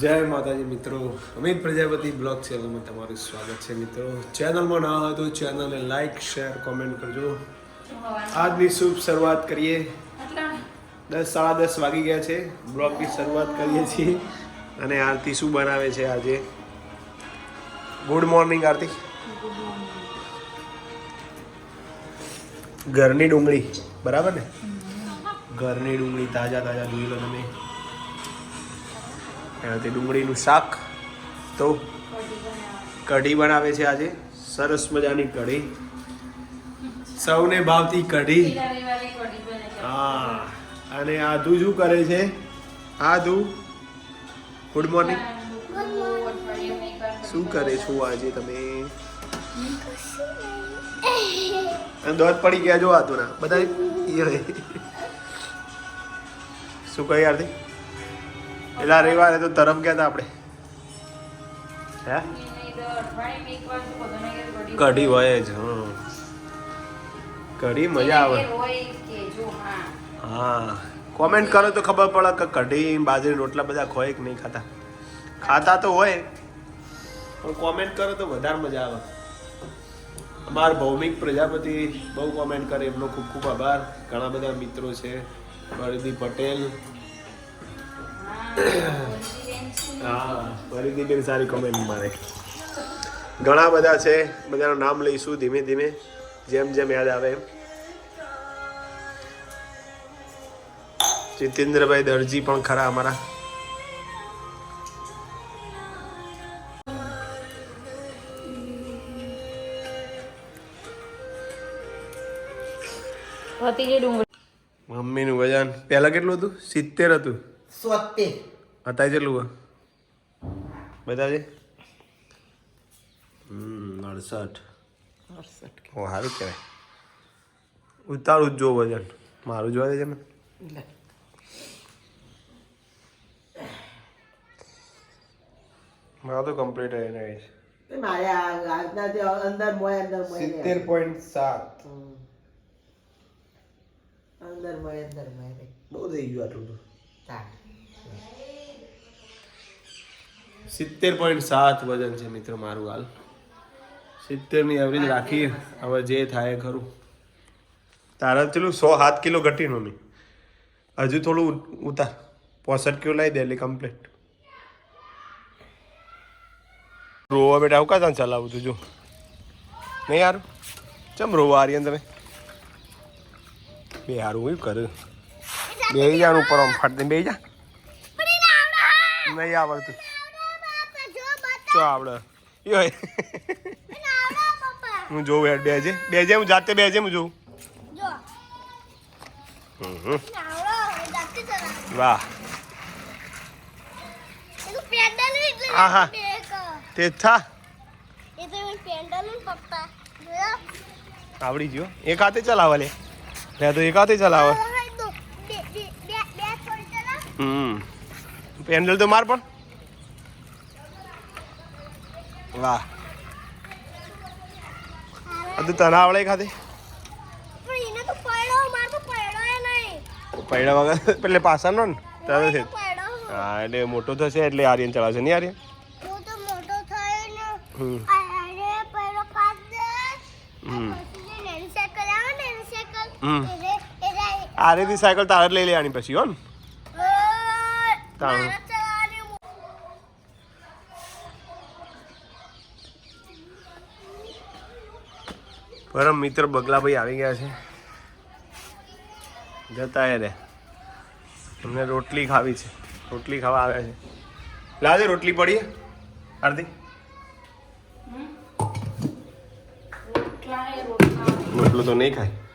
જય માતાજી મિત્રો. અમિત પ્રજાપતિ બ્લોગ ચેનલમાં તમારું સ્વાગત છે મિત્રો. ચેનલમાં ના હોય તો ચેનલને લાઈક શેર કોમેન્ટ કરજો. આજની શુભ શરૂઆત કરીએ. દસ સાડા દસ વાગી ગયા છે. બ્લોગની શરૂઆત કરીએ છીએ. અને આરતી શું બનાવે છે આજે? Good morning Aarti. ઘરની ડુંગળી. બરાબર ને? ઘરની ડુંગળી તાજા તાજા જોઈ લો તમે. એનાથી ડુંગળીનું શાક. તો કઢી બનાવે છે આજે. સરસ મજાની કઢી. સૌને ભાવતી કઢી. હા. અને આધુ શું કરે છે? આધુ ગુડ મોર્નિંગ શું કરે છો આજે તમે? દોત પડી ગયા જો આધુ ના બધા શું કહી યારથી પેલા રવિવારે તો તરફ ગયા હતા આપણે કઢી હોય જ કઢી મજા આવે. હા. કોમેન્ટ કરો તો ખબર પડે કે કઢી બાજરી રોટલા બધા ખોય કે નહીં ખાતા. ખાતા તો હોય, પણ કોમેન્ટ કરો તો વધારે મજા આવે. અમાર ભૌમિક પ્રજાપતિ બહુ કોમેન્ટ કરે. એમનો ખૂબ ખૂબ આભાર. ઘણા બધા મિત્રો છે. વરદી પટેલ હા ફરીથી બેન સારી કોમેન્ટ મારે ઘણા બધા છે બધાનું નામ લઈશું ધીમે ધીમે જેમ જેમ યાદ આવે એમ. જીતેન્દ્રભાઈ દરજી પણ ખરા અમારા. મમ્મીનું વજન પહેલાં કેટલું હતું? સિત્તેર હતું. સોતેર અત્યારે કેટલું બતાવજે. હમ અડસઠ. ઓ સારું કહેવાય. ઉતારું જ જો વજન. મારું જોવા દેજે મને. મારા તો કમ્પ્લીટ એને છે. મારે આજના જે અંદર મોય અંદર મોય. સિત્તેર પોઈન્ટ સાત. અંદર મોય અંદર મોય બહુ થઈ ગયું આટલું તો. ચાલ. સિત્તેર પોઈન્ટ સાત વજન છે મિત્રો મારું હાલ. સિત્તેરની એવરેજ રાખી હવે જે થાય ખરું. તારા ચેલું સો સાત કિલો ઘટી મમ્મી હજુ થોડું ઉતાર. પોસઠ કિલો લાવી દે એટલે કમ્પ્લીટ રોવા બેટા આવું કાં ચલાવું તું જો. નહીં યાર ચમ રોવા આર્યન તમે? બે હારું એવું કરું બે જાણ ઉપર આમ ફાટ બે જા. નહીં આવડતું. ચો આવડે. યો. હું જોઉં યાર બેજે બેજે હું જાતે બેજે હું જોઉં. વાહ. હા, હા. તે થા. આવડી ગયો એક હાથે ચલાવે લે. લે તો એક હાથે ચલાવે. હમ. પેન્ડલ તો માર પણ. વાહ. તો તને આવડે ખાધી. પૈડા વગર એટલે પાસાનો ને તરત છે. હા. એટલે મોટો થશે એટલે આર્યન ચલાવશે નહીં આર્યન. આરેથી સાયકલ તારે જ લઈ લેવાની પછી હો ને? તારું. પરમ મિત્ર બગલાભાઈ આવી ગયા છે. જતા રે. એમને રોટલી ખાવી છે. રોટલી ખાવા આવ્યા છે. લાજે રોટલી પડી આરતી. રોટલું તો નહીં ખાય.